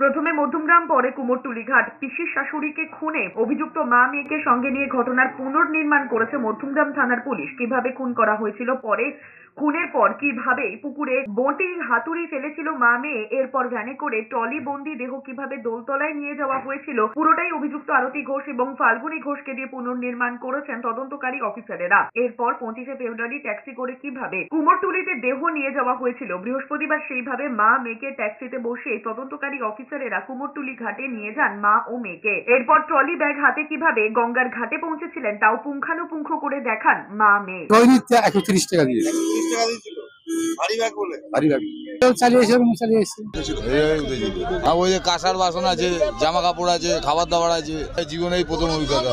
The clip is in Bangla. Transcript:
প্রথমে মধ্যমগ্রাম, পরে কুমোরটুলিঘাট। পিসির শাশুড়িকে খুনে অভিযুক্ত মা মেয়েকে সঙ্গে নিয়ে ঘটনার পুনর্নির্মাণ করেছে মধ্যমগ্রাম থানার পুলিশ। কীভাবে খুন করা হয়েছিল পরে খুনের পর কীভাবে পুকুরে বটি হাতুড়ি ফেলেছিল মা মেয়ে, এরপর ভ্যানে করে টলি বন্দি দেহ কীভাবে দোলতলায় নিয়ে যাওয়া হয়েছিল, পুরোটাই অভিযুক্ত আরতি ঘোষ এবং ফাল্গুনী ঘোষকে দিয়ে পুনর্নির্মাণ করেছেন তদন্তকারী অফিসারেরা। এরপর পঁচিশে ফেব্রুয়ারি ট্যাক্সি করে কীভাবে কুমোরটুলিতে দেহ নিয়ে যাওয়া হয়েছিল, বৃহস্পতিবার সেইভাবে মা মেয়েকে ট্যাক্সিতে বসে তদন্তকারী অফিসারেরা কুমোরটুলি ঘাটে নিয়ে যান মা ও মেয়েকে। এরপর ট্রলি ব্যাগ হাতে কীভাবে গঙ্গার ঘাটে পৌঁছেছিলেন, তাও পুঙ্খানুপুঙ্খ করে দেখান মা মেয়ে। টাকা দিয়ে। টাকা দিয়েছিল ভারী ব্যাগ বলে। ওই যে কাঁসার বাসন আছে জামা কাপড় আছে খাবার দাবার আছে জীবনে প্রথম অভিজ্ঞতা।